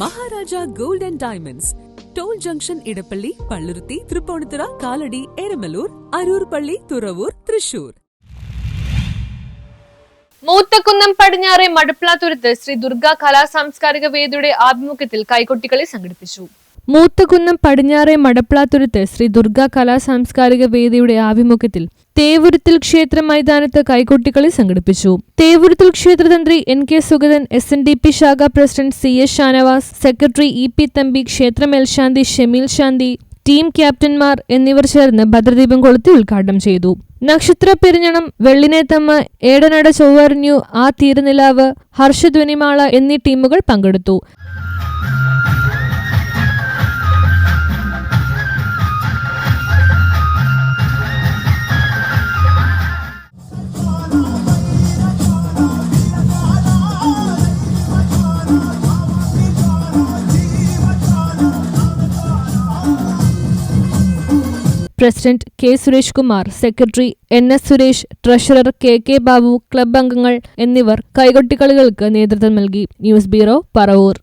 Maharaja gold and diamonds. Toll junction Edappally Palluruthy Tripunithura Kalady Eramalloor Aroor Palli Thuravoor Thrissur. Moothakunnam പടിഞ്ഞാറെ മടപ്ലാത്തുരത്ത് ശ്രീ ദുർഗ കലാ സാംസ്കാരിക വേദിയുടെ ആഭിമുഖ്യത്തിൽ കൈകൊട്ടിക്കളി സംഘടിപ്പിച്ചു. മൂത്തക്കുന്നം പടിഞ്ഞാറെ മടപ്പിളാത്തുരുത്ത് ശ്രീ ദുർഗ കലാ സാംസ്കാരിക വേദിയുടെ ആഭിമുഖ്യത്തിൽ തേവുരുത്തിൽ ക്ഷേത്ര മൈതാനത്ത് കൈകൊട്ടിക്കളി സംഘടിപ്പിച്ചു. തേവുരുത്തിൽ ക്ഷേത്രതന്ത്രി N K Sugathan S N D P ശാഖ president C S Shanavas secretary E P Thampi ക്ഷേത്ര മേൽശാന്തി ഷെമീൽ ശാന്തി ടീം ക്യാപ്റ്റന്മാർ എന്നിവർ ചേർന്ന് ഭദ്രദീപം കൊളുത്തി ഉദ്ഘാടനം ചെയ്തു. നക്ഷത്ര പെരിഞ്ഞണം വെള്ളിനേത്തമ്മ ഏടനട ചൊവ്വറിഞ്ഞു ആ തീരനിലാവ് ഹർഷധ്വനിമാള എന്നീ ടീമുകൾ പങ്കെടുത്തു. President K Suresh Kumar secretary N S Suresh treasurer K K Babu club അംഗങ്ങൾ എന്നിവർ കൈകൊട്ടിക്കളികൾക്ക് നേതൃത്വം നൽകി. News bureau Paravur.